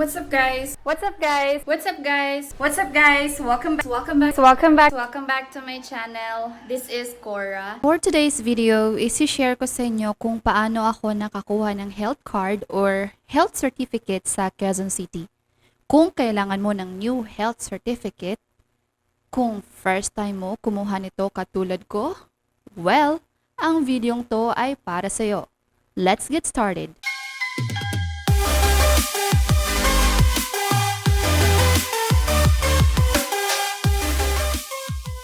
What's up guys? What's up guys? What's up guys? What's up guys? Welcome back. Welcome back. Welcome back. Welcome back to my channel. This is Cora. For today's video, isi-share ko sa inyo kung paano ako nakakuha ng health card or health certificate sa Quezon City. Kung kailangan mo ng new health certificate, kung first time mo kumuha nito katulad ko, well, ang videong to ay para sa'yo. Let's get started!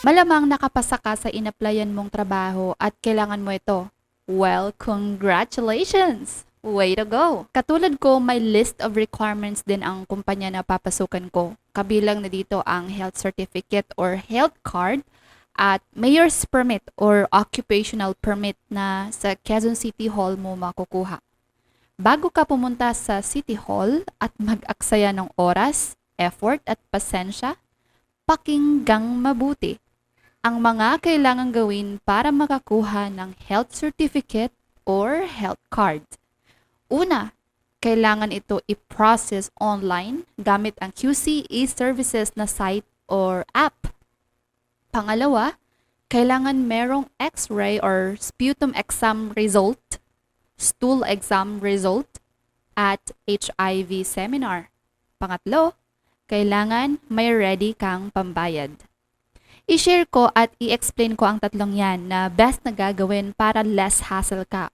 Malamang nakapasa ka sa inaplayan mong trabaho at kailangan mo ito. Well, congratulations! Way to go! Katulad ko, may list of requirements din ang kumpanya na papasukan ko. Kabilang na dito ang health certificate or health card at mayor's permit or occupational permit na sa Quezon City Hall mo makukuha. Bago ka pumunta sa City Hall at mag-aksaya ng oras, effort at pasensya, pakinggang mabuti ang mga kailangan gawin para makakuha ng health certificate or health card. Una, kailangan ito i-process online gamit ang QC e-services na site or app. Pangalawa, kailangan merong x-ray or sputum exam result, stool exam result, at HIV seminar. Pangatlo, kailangan may ready kang pambayad. I-share ko at i-explain ko ang tatlong yan na best na gagawin para less hassle ka.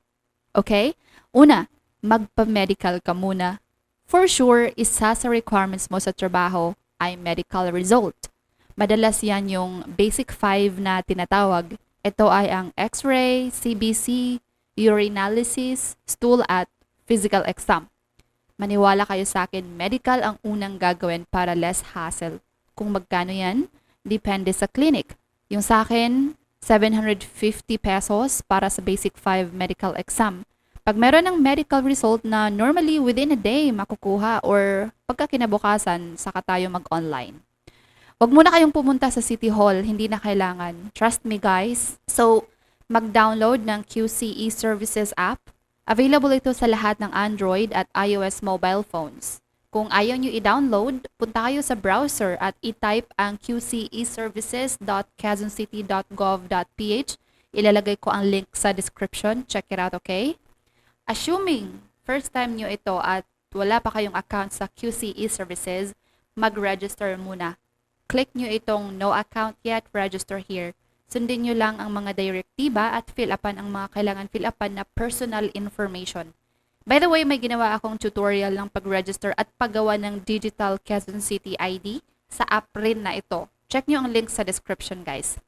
Okay? Una, magpa-medical ka muna. For sure, isa sa requirements mo sa trabaho ay medical result. Madalas yan yung basic 5 na tinatawag. Ito ay ang x-ray, CBC, urinalysis, stool at physical exam. Maniwala kayo sa akin, medical ang unang gagawin para less hassle. Kung magkano yan, depende sa clinic. Yung sa akin, 750 pesos para sa basic 5 medical exam. Pag meron ng medical result na normally within a day makukuha or pagkakinabukasan, saka tayo mag-online. Huwag muna kayong pumunta sa City Hall, hindi na kailangan. Trust me guys. So, mag-download ng QCE Services app. Available ito sa lahat ng Android at iOS mobile phones. Kung ayaw nyo i-download, punta kayo sa browser at i-type ang qceservices.quezoncity.gov.ph. Ilalagay ko ang link sa description. Check it out, okay? Assuming first time nyo ito at wala pa kayong account sa QCE Services, mag-register muna. Click nyo itong no account yet, register here. Sundin nyo lang ang mga direktiba at fill upan ang mga kailangan fill upan na personal information. By the way, may ginawa akong tutorial ng pag-register at paggawa ng digital Quezon City ID sa app rin na ito. Check nyo ang link sa description, guys.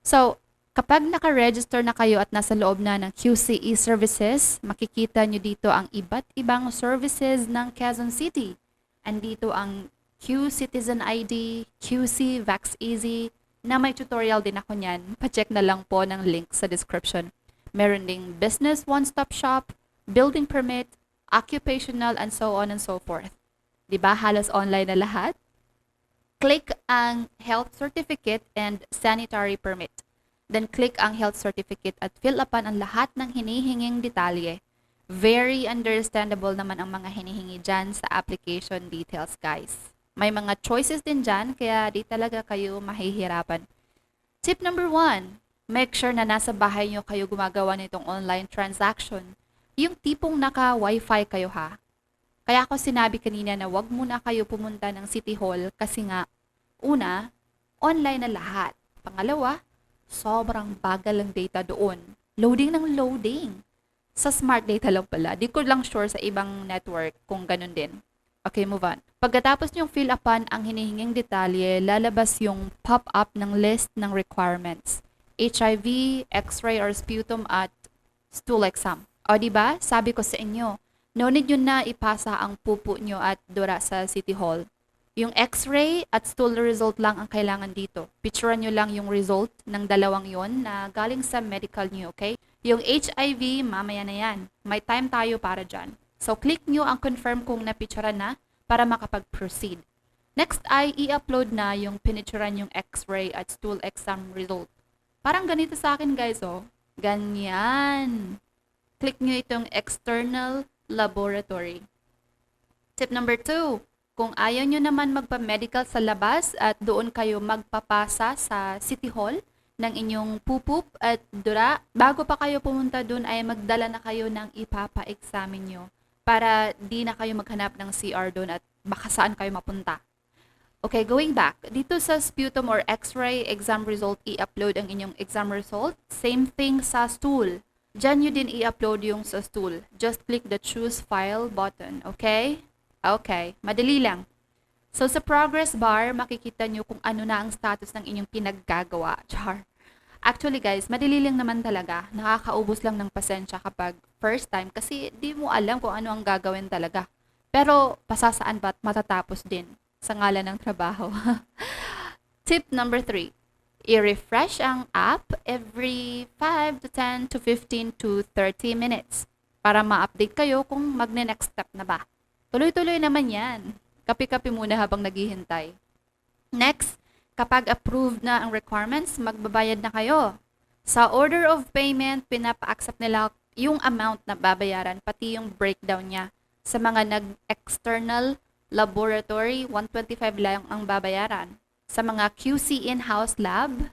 So, kapag naka-register na kayo at nasa loob na ng QCE services, makikita nyo dito ang iba't ibang services ng Quezon City. Andito ang Q Citizen ID, QC Vax Easy, na may tutorial din ako niyan. Pa-check na lang po ng link sa description. Meron ding Business One-Stop Shop, building permit, occupational, and so on and so forth. Ba halos online na lahat? Click ang health certificate and sanitary permit. Then click ang health certificate at fill upan ang lahat ng hinihinging detalye. Very understandable naman ang mga hinihingi dyan sa application details, guys. May mga choices din dyan, kaya di talaga kayo mahihirapan. Tip number one, make sure na nasa bahay nyo kayo gumagawa nitong online transaction yung tipong naka-wifi kayo ha. Kaya ako sinabi kanina na wag muna kayo pumunta ng City Hall kasi nga, una, online na lahat. Pangalawa, sobrang bagal ang data doon. Loading ng loading. Sa smart data lang pala. Di ko lang sure sa ibang network kung ganun din. Okay, move on. Pagkatapos yung fill upan ang hinihinging detalye, lalabas yung pop-up ng list ng requirements. HIV, X-ray or sputum at stool exam. O ba? Sabi ko sa inyo, no need yun na ipasa ang pupo nyo at dura sa City Hall. Yung x-ray at stool result lang ang kailangan dito. Picturean nyo lang yung result ng dalawang yon na galing sa medical nyo, okay? Yung HIV, mamaya na yan. May time tayo para dyan. So, click nyo ang confirm kung napicturean na para makapag-proceed. Next ay i-upload na yung pinicturean yung x-ray at stool exam result. Parang ganito sa akin guys, oh. Ganyan click nyo itong external laboratory. Tip number two, Kung ayaw nyo naman magpa-medical sa labas at doon kayo magpapasa sa City Hall ng inyong pupup at dura, bago pa kayo pumunta doon ay magdala na kayo ng ipapa-examine nyo para di na kayo maghanap ng CR doon at baka saan kayo mapunta. Okay, going back. Dito sa sputum or x-ray exam result, i-upload ang inyong exam result. Same thing sa stool. Diyan nyo din i-upload yung sa stool. Just click the choose file button, okay? Okay, madali lang. So sa progress bar, makikita nyo kung ano na ang status ng inyong pinaggagawa. Char. Actually guys, madali lang naman talaga. Nakakaubos lang ng pasensya kapag first time kasi di mo alam kung ano ang gagawin talaga. Pero pasasaan ba't matatapos din sa ngalan ng trabaho. Tip number 3. I-refresh ang app every 5 to 10 to 15 to 30 minutes para ma-update kayo kung magne-next step na ba. Tuloy-tuloy naman yan. Kapi-kapi muna habang naghihintay. Next, kapag approved na ang requirements, magbabayad na kayo. Sa order of payment, pinapa-accept nila yung amount na babayaran, pati yung breakdown niya. Sa mga nag-external laboratory, 125 lang ang babayaran. Sa mga QC in-house lab,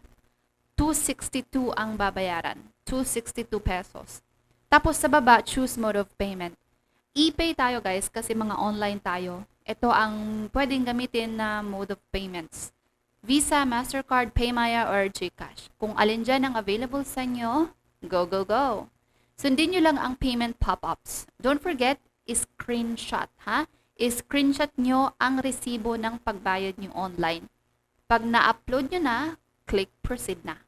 262 ang babayaran. 262 pesos. Tapos sa baba, choose mode of payment. E-pay tayo guys kasi mga online tayo. Ito ang pwedeng gamitin na mode of payments. Visa, MasterCard, Paymaya, or GCash. Kung alin dyan ang available sa inyo, go, go, go. Sundin nyo lang ang payment pop-ups. Don't forget, screenshot, ha? I-screenshot nyo ang resibo ng pagbayad nyo online. Pag na-upload nyo na, click proceed na.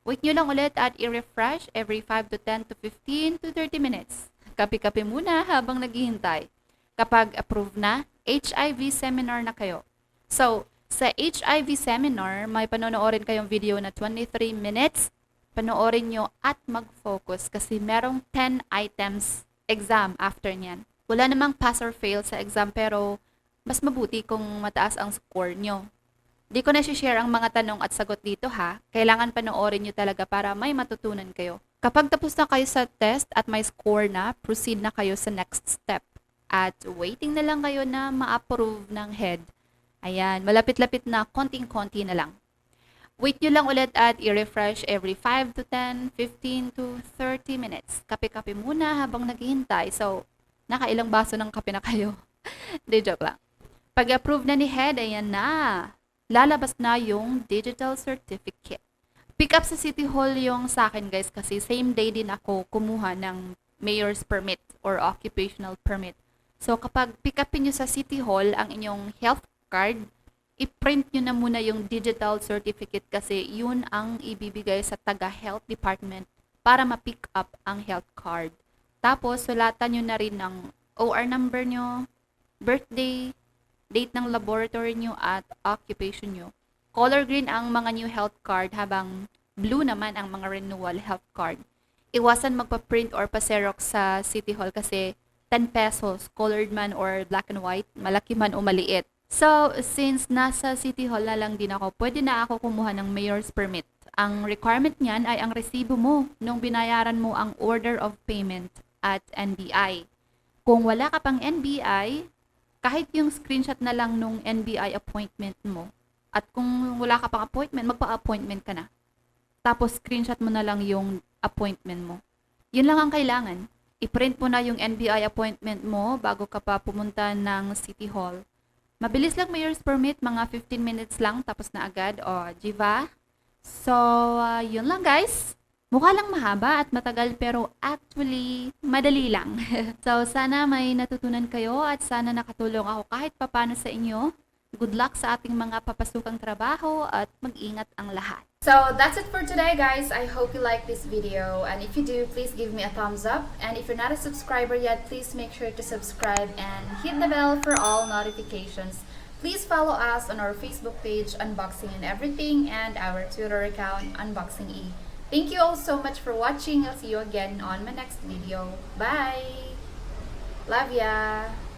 Wait nyo lang ulit at i-refresh every 5 to 10 to 15 to 30 minutes. Kapi-kapi muna habang naghihintay. Kapag approve na, HIV seminar na kayo. So, sa HIV seminar, may panonoorin kayong video na 23 minutes. Panoorin nyo at mag-focus kasi merong 10 items exam after nyan. Wala namang pass or fail sa exam pero mas mabuti kung mataas ang score nyo. Di ko na share ang mga tanong at sagot dito ha. Kailangan panoorin nyo talaga para may matutunan kayo. Kapag tapos na kayo sa test at may score na, proceed na kayo sa next step. At waiting na lang kayo na ma-approve ng head. Ayan, malapit-lapit na, konting-konti na lang. Wait nyo lang ulit at i-refresh every 5 to 10, 15 to 30 minutes. Kape-kape muna habang naghihintay. So, nakailang baso ng kape na kayo. Di joke lang. Pag-approve na ni head, ayan na. Lalabas na yung digital certificate. Pick up sa City Hall yung sa akin guys kasi same day din ako kumuha ng mayor's permit or occupational permit. So kapag pick upin nyo sa City Hall ang inyong health card, i-print nyo na muna yung digital certificate kasi yun ang ibibigay sa taga-health department para ma-pick up ang health card. Tapos, sulatan nyo na rin ng OR number nyo, birthday, date ng laboratory nyo at occupation nyo. Color green ang mga new health card habang blue naman ang mga renewal health card. Iwasan magpa-print or pa-xerox sa City Hall kasi 10 pesos, colored man or black and white, malaki man o maliit. So, since nasa City Hall na lang din ako, pwede na ako kumuha ng mayor's permit. Ang requirement niyan ay ang resibo mo nung binayaran mo ang order of payment at NBI. Kung wala ka pang NBI, kahit yung screenshot na lang nung NBI appointment mo, at kung wala ka pang appointment, magpa-appointment ka na. Tapos screenshot mo na lang yung appointment mo. Yun lang ang kailangan. I-print mo na yung NBI appointment mo bago ka pa pumunta ng City Hall. Mabilis lang mayor's permit, mga 15 minutes lang tapos na agad. O, Jiva. So, uh, yun lang guys. Mukha lang mahaba at matagal pero actually madali lang. so, sana may natutunan kayo at sana nakatulong ako kahit papano sa inyo. Good luck sa ating mga papasukang trabaho at mag-ingat ang lahat. So that's it for today guys. I hope you like this video and if you do, please give me a thumbs up and if you're not a subscriber yet, please make sure to subscribe and hit the bell for all notifications. Please follow us on our Facebook page Unboxing and Everything and our Twitter account Unboxing E. Thank you all so much for watching. I'll see you again on my next video. Bye! Love ya!